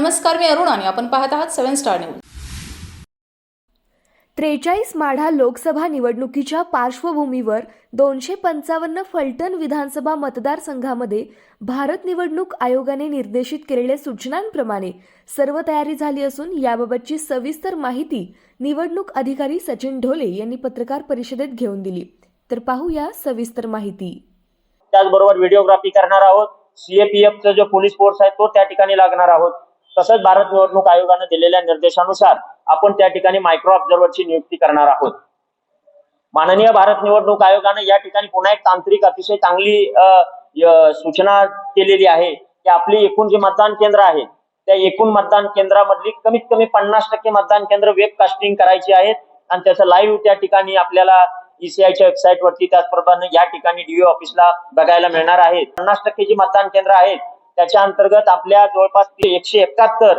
नमस्कार मी अरुण आणि आपण पाहत आहात सेव्हन स्टार न्यूज. त्रेचाळीस माढा लोकसभा निवडणुकीच्या पार्श्वभूमीवर दोनशे पंचावन्न फलटण विधानसभा मतदारसंघामध्ये भारत निवडणूक आयोगाने निर्देशित केलेल्या सूचनांप्रमाणे सर्व तयारी झाली असून याबाबतची सविस्तर माहिती निवडणूक अधिकारी सचिन ढोले यांनी पत्रकार परिषदेत घेऊन दिली. तर पाहूया सविस्तर माहिती. त्याचबरोबर व्हिडिओग्राफी करणार आहोत. सीएपीएफचा जो पोलीस फोर्स आहे तो त्या ठिकाणी लागणार आहोत. तसंच भारत निवडणूक आयोगाने दिलेल्या निर्देशानुसार आपण त्या ठिकाणी मायक्रो ऑब्झर्व्हरची नियुक्ती करणार आहोत. माननीय भारत निवडणूक आयोगाने या ठिकाणी पुन्हा एक तांत्रिक अतिशय चांगली सूचना केलेली आहे की आपली एकूण जे मतदान केंद्र आहे त्या एकूण मतदान केंद्रामधली कमीत कमी पन्नास टक्के मतदान केंद्र वेब कास्टिंग करायची आहेत आणि त्याचं लाईव्ह त्या ठिकाणी आपल्याला ईसीआयच्या वेबसाईट वरती त्याचप्रमाणे या ठिकाणी डीओ ऑफिसला बघायला मिळणार आहे. पन्नास टक्के जी मतदान केंद्र आहेत त्याच्या अंतर्गत आपल्या जवळपास एकशे एकाहत्तर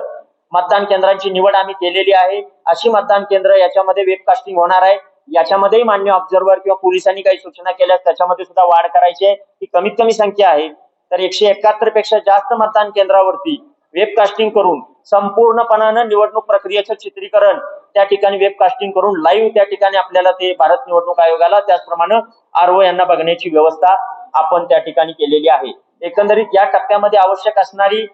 मतदान केंद्रांची निवड आम्ही केलेली आहे. अशी मतदान केंद्र याच्यामध्ये वेबकास्टिंग होणार आहे. याच्यामध्येही मान्य ऑब्झर्व्हर किंवा पोलिसांनी काही सूचना केल्यास त्याच्यामध्ये सुद्धा वाढ करायची आहे. ही कमीत कमी संख्या आहे. तर एकशे एकाहत्तरपेक्षा जास्त मतदान केंद्रावरती वेबकास्टिंग करून संपूर्णपणानं निवडणूक प्रक्रियेचं चित्रीकरण त्या ठिकाणी वेबकास्टिंग करून लाईव्ह त्या ठिकाणी आपल्याला ते भारत निवडणूक आयोगाला त्याचप्रमाणे आरओ यांना बघण्याची व्यवस्था आपण त्या ठिकाणी केलेली आहे. एकंदरीत या टप्प्यामध्ये आवश्यक असणारी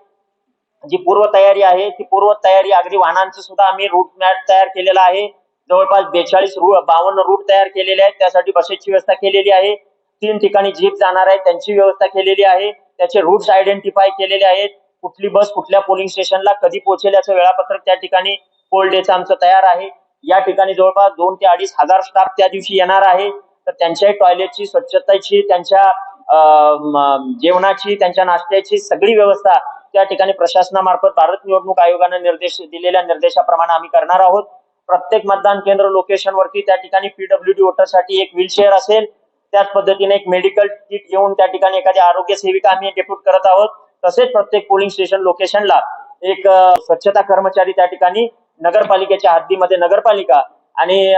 जी पूर्वतयारी आहे ती पूर्वतयारी अगदी वाहनांचं सुद्धा आम्ही रूट मॅप तयार केलेला आहे. जवळपास बेचाळीस रूट बावन्न रूट तयार केलेले आहेत. त्यासाठी बसेसची व्यवस्था केलेली आहे. तीन ठिकाणी जीप जाणार आहे त्यांची व्यवस्था केलेली आहे. त्याचे रूट्स आयडेंटिफाय केलेले आहेत. कुठली बस कुठल्या पोलिंग स्टेशनला कधी पोहोचेल याचं वेळापत्रक त्या ठिकाणी पोल डेचं आमचं तयार आहे. या ठिकाणी जवळपास दोन ते अडीच हजार स्टाफ त्या दिवशी येणार आहे. तर त्यांच्याही टॉयलेटची स्वच्छतेची त्यांच्या जेवणाची त्यांच्या नाश्त्याची सगळी व्यवस्था त्या ठिकाणी प्रशासनामार्फत भारत निवडणूक आयोगाने निर्देश दिलेल्या निर्देशाप्रमाणे आम्ही करणार आहोत. प्रत्येक मतदान केंद्र लोकेशनवरती त्या ठिकाणी पीडब्ल्यूडी वोटरसाठी एक व्हीलचेअर असेल. त्याच पद्धतीने एक मेडिकल किट घेऊन त्या ठिकाणी एखादी आरोग्य सेविका आम्ही डेप्यूट करत आहोत. तसेच प्रत्येक पोलिंग स्टेशन लोकेशनला एक स्वच्छता कर्मचारी त्या ठिकाणी नगरपालिकेच्या हद्दीमध्ये नगरपालिका आणि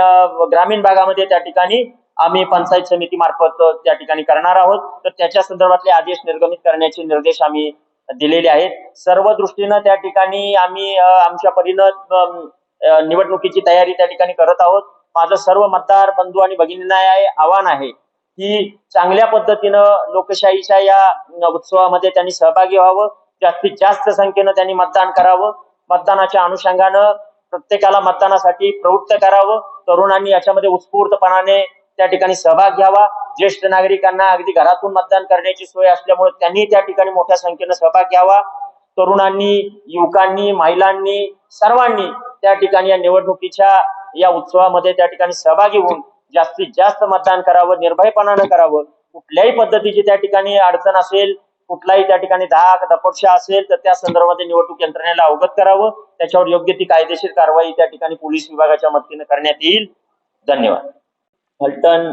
ग्रामीण भागामध्ये त्या ठिकाणी आम्ही पंचायत समिती मार्फत त्या ठिकाणी करणार आहोत. तर त्याच्या संदर्भातले आदेश निर्गमित करण्याचे निर्देश आम्ही दिलेले आहेत. सर्व दृष्टीनं त्या ठिकाणी आम्ही आमच्या परीनं निवडणुकीची तयारी त्या ठिकाणी करत आहोत. माझं सर्व मतदार बंधू आणि भगिनींना आव्हान आहे की चांगल्या पद्धतीनं लोकशाहीच्या या उत्सवामध्ये त्यांनी सहभागी व्हावं. जास्तीत जास्त संख्येनं त्यांनी मतदान करावं. मतदानाच्या अनुषंगानं प्रत्येकाला मतदानासाठी प्रवृत्त करावं. तरुणांनी याच्यामध्ये उत्स्फूर्तपणाने त्या ठिकाणी सहभाग घ्यावा. ज्येष्ठ नागरिकांना अगदी घरातून मतदान करण्याची सोय असल्यामुळे त्यांनी त्या ठिकाणी मोठ्या संख्येनं सहभाग घ्यावा. तरुणांनी युवकांनी महिलांनी सर्वांनी त्या ठिकाणी या निवडणुकीच्या या उत्सवामध्ये त्या ठिकाणी सहभागी होऊन जास्तीत जास्त मतदान करावं निर्भयपणानं करावं. कुठल्याही पद्धतीची त्या ठिकाणी अडचण असेल कुठलाही त्या ठिकाणी धाक दपक्षा असेल तर त्या संदर्भामध्ये निवडणूक यंत्रणेला अवगत करावं. त्याच्यावर योग्य ती कायदेशीर कारवाई त्या ठिकाणी पोलीस विभागाच्या मदतीने करण्यात येईल. धन्यवाद. फलटण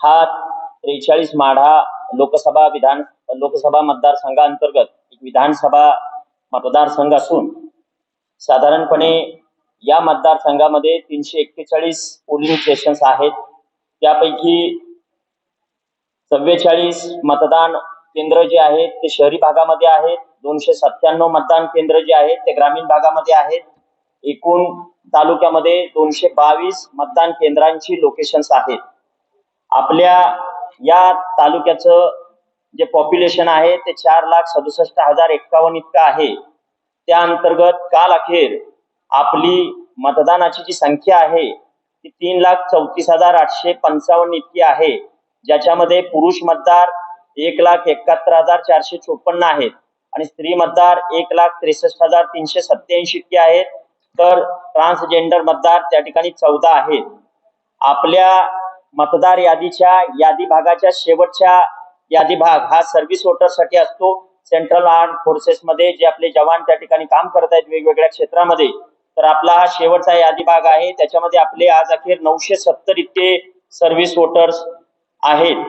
हा त्रेचाळीस माढा लोकसभा विधान लोकसभा मतदारसंघाअंतर्गत एक विधानसभा मतदारसंघ असून साधारणपणे या मतदारसंघामध्ये तीनशे एक्केचाळीस पोलिंग स्टेशन्स आहेत. त्यापैकी चव्वेचाळीस मतदान केंद्र जे आहेत ते शहरी भागामध्ये आहेत. दोनशे सत्त्याण्णव मतदान केंद्र जे आहेत ते ग्रामीण भागामध्ये आहेत. एकूण तालुक्यामध्ये दोनशे बावीस मतदान केंद्रांची लोकेशन्स आहेत. आपल्या या तालुक्याचं जे पॉप्युलेशन आहे ते चार लाख सदुसष्ट हजार एक्कावन्न इतकं आहे. त्या अंतर्गत काल अखेर आपली मतदानाची जी संख्या आहे ती तीन लाख चौतीस हजार आठशे पंचावन्न इतकी आहे. ज्याच्यामध्ये पुरुष मतदार एक लाख एकाहत्तर हजार चारशे चोपन्न आहेत आणि स्त्री मतदार एक लाख त्रेसष्ट हजार तीनशे सत्याऐंशी इतके आहेत. तर ट्रान्सजेंडर मतदार त्या ठिकाणी चौदा आहेत. आपल्या मतदार यादीच्या यादी भागाच्या शेवटच्या यादी भाग हा सर्व्हिस वोटरसाठी असतो. सेंट्रल आर्म फोर्सेस मध्ये जे आपले जवान त्या ठिकाणी काम करत आहेत वेगवेगळ्या क्षेत्रामध्ये तर आपला हा शेवटचा यादी भाग आहे. त्याच्यामध्ये आपले आज अखेर नऊशे सत्तर इतके सर्व्हिस वोटर्स आहेत.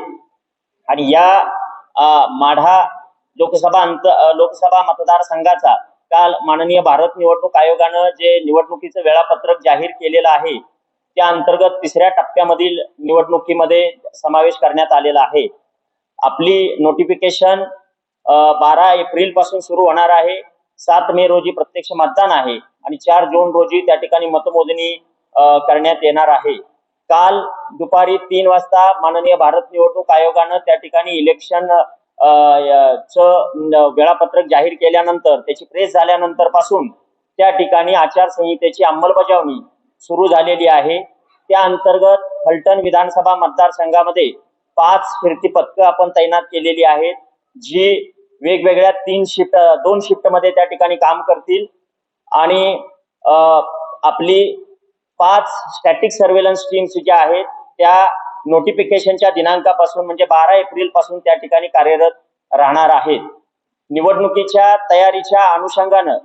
आणि या माढा लोकसभा अंत लोकसभा मतदारसंघाचा काल माननीय भारत निवडणूक आयोगानं जे निवडणुकीचं वेळापत्रक जाहीर केलेलं आहे त्या अंतर्गत तिसऱ्या टप्प्यामधील निवडणुकीमध्ये समावेश करण्यात आलेला आहे. आपली नोटिफिकेशन बारा एप्रिलपासून सुरू होणार आहे. सात मे रोजी प्रत्यक्ष मतदान आहे आणि चार जून रोजी त्या ठिकाणी मतमोजणी करण्यात येणार आहे. काल दुपारी तीन वाजता माननीय भारत निवडणूक आयोगानं त्या ठिकाणी इलेक्शन वेळापत्रक जाहीर केल्यानंतर त्याची प्रेस झाल्यानंतरपासून त्या ठिकाणी आचारसंहितेची अंमलबजावणी सुरू झालेली आहे. त्या अंतर्गत फलटण विधानसभा मतदारसंघामध्ये पाच फिरती पथकं आपण तैनात केलेली आहेत जी वेगवेगळ्या तीन शिफ्ट दोन शिफ्टमध्ये त्या ठिकाणी काम करतील. आणि आपली पाच स्टॅटिक सर्वेलन्स टीम्स ज्या आहेत त्या नोटिफिकेशनच्या दिनांकापासून म्हणजे बारा एप्रिलपासून त्या ठिकाणी कार्यरत राहणार आहेत. निवडणुकीच्या तयारीच्या अनुषंगानं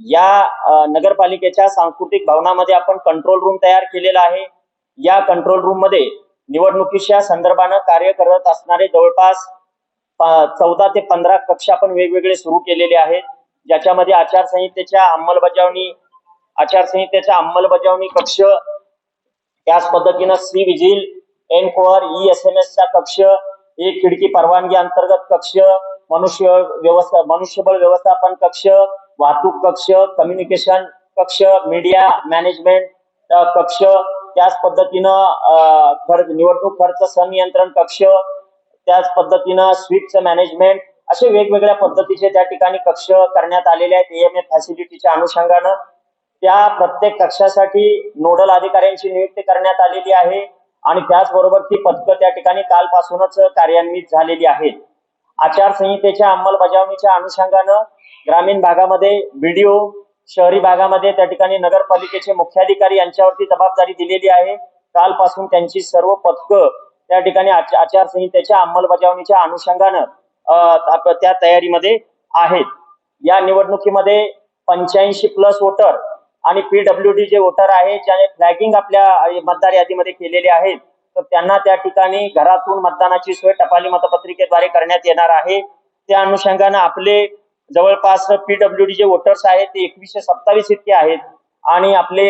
या नगरपालिकेच्या सांस्कृतिक भवनामध्ये आपण कंट्रोल रूम तयार केलेला आहे. या कंट्रोल रूममध्ये निवडणुकीच्या संदर्भानं कार्य करत असणारे जवळपास चौदा ते पंधरा कक्ष आपण वेगवेगळे सुरू केलेले आहेत. ज्याच्यामध्ये आचारसंहितेच्या अंमलबजावणी आचारसंहितेच्या अंमलबजावणी कक्ष त्याच पद्धतीनं C vigil encore E S M S चा कक्ष एक खिडकी परवानगी अंतर्गत कक्ष मनुष्य व्यवस्था मनुष्यबळ व्यवस्थापन कक्ष वाहतूक कक्ष कम्युनिकेशन कक्ष मीडिया मॅनेजमेंट कक्ष. त्याच पद्धतीनं खर्च निवडणूक खर्च संनियंत्रण कक्ष त्याच पद्धतीनं स्वीपचं मॅनेजमेंट असे वेगवेगळ्या पद्धतीचे त्या ठिकाणी कक्ष करण्यात आलेले आहेत एम एफ फॅसिलिटीच्या अनुषंगानं. त्या प्रत्येक कक्षासाठी नोडल अधिकाऱ्यांची नियुक्ती करण्यात आलेली आहे. आणि त्याचबरोबर ती पथकं त्या ठिकाणी कालपासूनच कार्यान्वित झालेली आहेत. आचारसंहितेच्या अंमलबजावणीच्या अनुषंगानं ग्रामीण भागामध्ये बीडीओ शहरी भागामध्ये त्या ठिकाणी नगरपालिकेचे मुख्याधिकारी यांच्यावरती जबाबदारी दिलेली आहे. कालपासून त्यांची सर्व पथकं त्या ठिकाणी आचारसंहितेच्या अंमलबजावणीच्या अनुषंगानं त्या तयारीमध्ये आहेत. या निवडणुकीमध्ये पंच्याऐंशी प्लस वोटर आणि पीडब्ल्यू डी जे वोटर आहेत ज्याने फ्लॅगिंग आपल्या मतदार यादीमध्ये केलेले आहेत तर त्यांना त्या ठिकाणी घरातून मतदानाची सोय टपाली मतपत्रिकेद्वारे करण्यात येणार आहे. त्या अनुषंगानं आपले जवळपास पीडब्ल्यू डी जे वोटर्स आहेत ते एकवीसशे सत्तावीस इतके आहेत. आणि आपले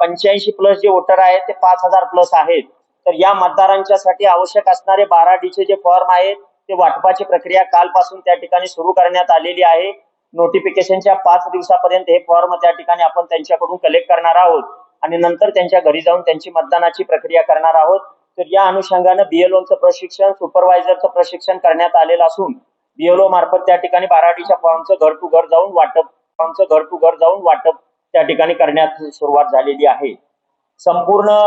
पंच्याऐंशी प्लस जे वोटर आहेत ते पाच हजार प्लस आहेत. तर या मतदारांच्यासाठी आवश्यक असणारे बारा डीचे जे फॉर्म आहेत ते वाटपाची प्रक्रिया कालपासून त्या ठिकाणी सुरू करण्यात आलेली आहे. नोटिफिकेशनच्या पाच दिवसापर्यंत हे फॉर्म त्या ठिकाणी आपण त्यांच्याकडून कलेक्ट करणार आहोत. आणि नंतर त्यांच्या घरी जाऊन त्यांची मतदानाची प्रक्रिया करणार आहोत. तर या अनुषंगानं बीएलओचं प्रशिक्षण सुपरवायझरचं प्रशिक्षण करण्यात आलेलं असून बीएलओ मार्फत त्या ठिकाणी बाराडीच्या फॉर्मचं घर टू घर जाऊन वाटप फॉर्मचं घर टू घर जाऊन वाटप त्या ठिकाणी करण्यात सुरुवात झालेली आहे. संपूर्ण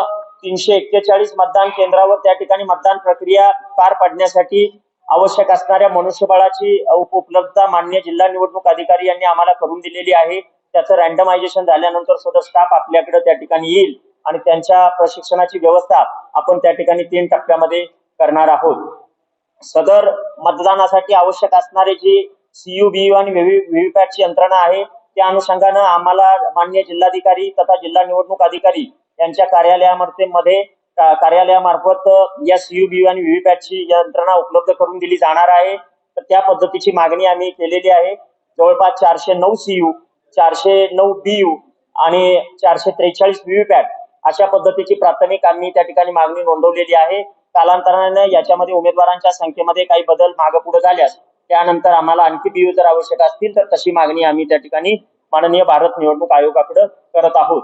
तीनशे एक्केचाळीस मतदान केंद्रावर त्या ठिकाणी मतदान प्रक्रिया पार पाडण्यासाठी आवश्यक असणाऱ्या मनुष्यबळाची उपलब्धता मान्य जिल्हा निवडणूक अधिकारी यांनी आम्हाला करून दिलेली आहे. त्याचं रँडमायझेशन झाल्यानंतर सुद्धा स्टाफ आपल्याकडे त्या ठिकाणी येईल आणि त्यांच्या प्रशिक्षणाची व्यवस्था आपण त्या ठिकाणी तीन टप्प्यामध्ये करणार आहोत. सदर मतदानासाठी आवश्यक असणारे जी सीयूबीयू आणि व्हीव्हीपॅटची यंत्रणा आहे त्या अनुषंगानं आम्हाला मान्य जिल्हाधिकारी तथा जिल्हा निवडणूक अधिकारी यांच्या कार्यालयामध्ये मध्ये कार्यालयामार्फत या सीयू बीयू आणि व्हीव्हीपॅटची यंत्रणा उपलब्ध करून दिली जाणार आहे. तर त्या पद्धतीची मागणी आम्ही केलेली आहे. जवळपास चारशे नऊ सीयू चारशे नऊ बीयू आणि चारशे त्रेचाळीस व्हीव्हीपॅट अशा पद्धतीची प्राथमिक आम्ही त्या ठिकाणी मागणी नोंदवलेली आहे. कालांतराने याच्यामध्ये उमेदवारांच्या संख्येमध्ये काही बदल मागे पुढे झाल्यास त्यानंतर आम्हाला आणखी बीयू जर आवश्यक असतील तर तशी मागणी आम्ही त्या ठिकाणी माननीय भारत निवडणूक आयोगाकडे करत आहोत.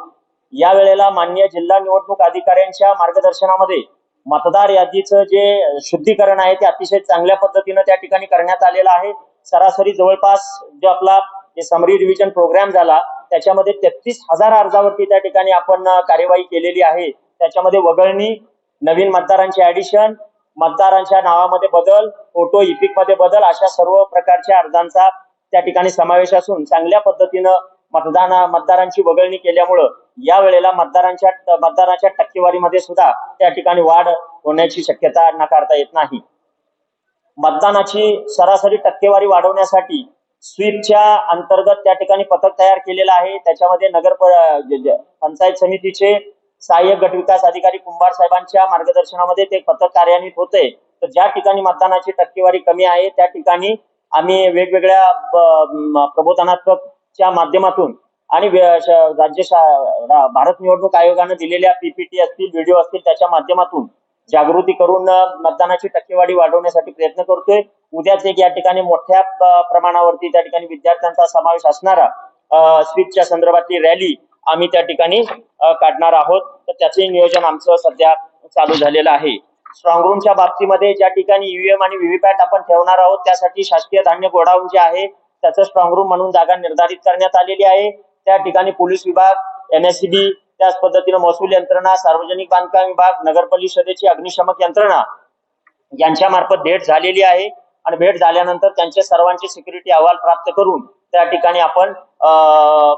या वेळेला मान्य जिल्हा निवडणूक अधिकाऱ्यांच्या मार्गदर्शनामध्ये मतदार यादीचं जे शुद्धीकरण आहे ते अतिशय चांगल्या पद्धतीनं त्या ठिकाणी करण्यात आलेलं आहे. सरासरी जवळपास जो आपला जे समरी रिव्हिजन प्रोग्राम झाला त्याच्यामध्ये तेहतीस हजार अर्जावरती त्या ठिकाणी आपण कार्यवाही केलेली आहे. त्याच्यामध्ये वगळणी नवीन मतदारांचे ऍडिशन मतदारांच्या नावामध्ये बदल फोटो इपिकमध्ये बदल अशा सर्व प्रकारच्या अर्जांचा त्या ठिकाणी समावेश असून चांगल्या पद्धतीनं मतदान मतदारांची वगळणी केल्यामुळं या वेळेला मतदारांच्या मतदानाच्या टक्केवारीमध्ये सुद्धा त्या ठिकाणी वाढ होण्याची शक्यता नाकारता येत नाही. मतदानाची सरासरी टक्केवारी वाढवण्यासाठी स्वीपच्या अंतर्गत त्या ठिकाणी पथक तयार केलेलं आहे. त्याच्यामध्ये नगर पंचायत समितीचे सहाय्यक गट विकास अधिकारी कुंभार साहेबांच्या मार्गदर्शनामध्ये ते पथक कार्यान्वित होते. तर ज्या ठिकाणी मतदानाची टक्केवारी कमी आहे त्या ठिकाणी आम्ही वेगवेगळ्या प्रबोधनात्मकच्या माध्यमातून आणि राज्य भारत निवडणूक आयोगानं दिलेल्या पीपीटी असतील व्हिडिओ असतील त्याच्या माध्यमातून जागृती करून मतदानाची टक्केवारी वाढवण्यासाठी प्रयत्न करतोय. उद्याच एक या ठिकाणी मोठ्या प्रमाणावरती त्या ठिकाणी विद्यार्थ्यांचा समावेश असणारा स्वीपच्या संदर्भातली रॅली आम्ही त्या ठिकाणी काढणार आहोत. तर त्याचे नियोजन आमचं सध्या चालू झालेलं आहे. स्ट्रॉंग रूमच्या बाबतीमध्ये ज्या ठिकाणी ईव्हीएम आणि व्हीव्हीपॅट आपण ठेवणार आहोत त्यासाठी शासकीय धान्य गोडाऊन जे आहे त्याचं स्ट्रॉंग रूम म्हणून जागा निर्धारित करण्यात आलेली आहे. त्या ठिकाणी पोलीस विभाग एनएससीबी त्याच पद्धतीनं महसूल यंत्रणा सार्वजनिक बांधकाम विभाग नगर परिषदेची अग्निशमक यंत्रणा यांच्या मार्फत भेट झालेली आहे. आणि भेट झाल्यानंतर त्यांचे सर्वांचे सिक्युरिटी अहवाल प्राप्त करून त्या ठिकाणी आपण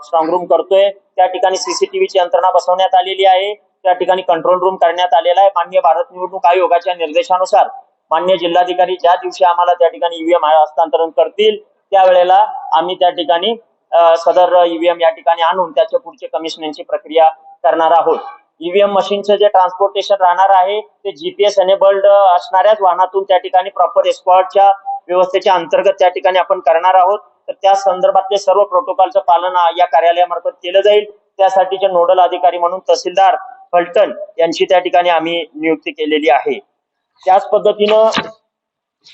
स्ट्रॉंग रूम करतोय. त्या ठिकाणी सीसीटीव्हीची यंत्रणा बसवण्यात आलेली आहे. त्या ठिकाणी कंट्रोल रूम करण्यात आलेला आहे. मान्य भारत निवडणूक आयोगाच्या निर्देशानुसार मान्य जिल्हाधिकारी ज्या दिवशी आम्हाला त्या ठिकाणी ईव्हीएम हस्तांतरण करतील त्यावेळेला आम्ही त्या ठिकाणी सदर ईव्हीएम या ठिकाणी आणून त्याच्या पुढचे कमिशनिंगची प्रक्रिया करणार आहोत. ईव्हीएम मशीनचं जे ट्रान्सपोर्टेशन राहणार आहे ते जीपीएस एनेबल्ड असणाऱ्याच वाहनातून त्या ठिकाणी प्रॉपर एस्कॉर्टच्या व्यवस्थेच्या अंतर्गत त्या ठिकाणी आपण करणार आहोत. तर त्या संदर्भातले सर्व प्रोटोकॉलचं पालन या कार्यालयामार्फत केलं जाईल. त्यासाठीचे नोडल अधिकारी म्हणून तहसीलदार फलटण यांची त्या ठिकाणी आम्ही नियुक्ती केलेली आहे. त्याच पद्धतीनं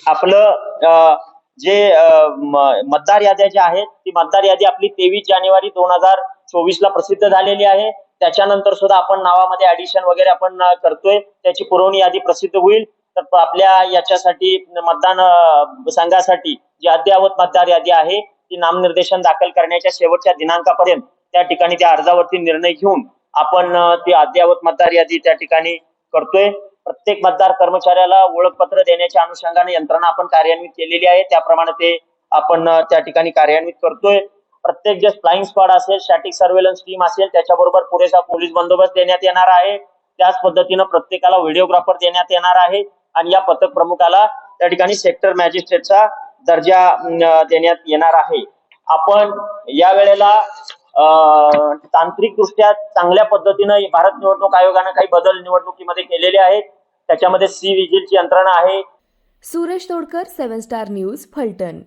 आपलं जे मतदार याद्या ज्या आहेत ती मतदार यादी आपली तेवीस जानेवारी दोन हजार चोवीस ला प्रसिद्ध झालेली आहे. त्याच्यानंतर सुद्धा आपण नावामध्ये ऍडिशन वगैरे आपण करतोय. त्याची पुरवणी यादी प्रसिद्ध होईल. तर आपल्या याच्यासाठी मतदान संघासाठी जी अद्ययावत मतदार यादी आहे ती नामनिर्देशन दाखल करण्याच्या शेवटच्या दिनांकापर्यंत त्या ठिकाणी त्या अर्जावरती निर्णय घेऊन आपण ती अद्ययावत मतदार यादी त्या ठिकाणी करतोय. प्रत्येक मतदार कर्मचाऱ्याला ओळखपत्र देण्याच्या अनुषंगाने यंत्रणा आपण कार्यान्वित केलेली आहे. त्याप्रमाणे ते आपण त्या ठिकाणी कार्यान्वित करतोय. प्रत्येक जे फ्लाइंग स्क्वॉड असेल स्टॅटिक सर्वेलन्स टीम असेल त्याच्याबरोबर पुरेसा पोलीस बंदोबस्त देण्यात येणार आहे. त्याच पद्धतीनं प्रत्येकाला व्हिडिओग्राफर देण्यात येणार आहे. आणि या पथक प्रमुखाला त्या ठिकाणी सेक्टर मॅजिस्ट्रेटचा दर्जा देण्यात येणार आहे. आपण या वेळेला तांत्रिकदृष्ट्या चांगल्या पद्धतीनं भारत निवडणूक आयोगानं काही बदल निवडणुकीमध्ये केलेले आहेत. त्याच्यामध्ये सी विजिलची यंत्रणा आहे. Suresh Todkar seven star news Phaltan.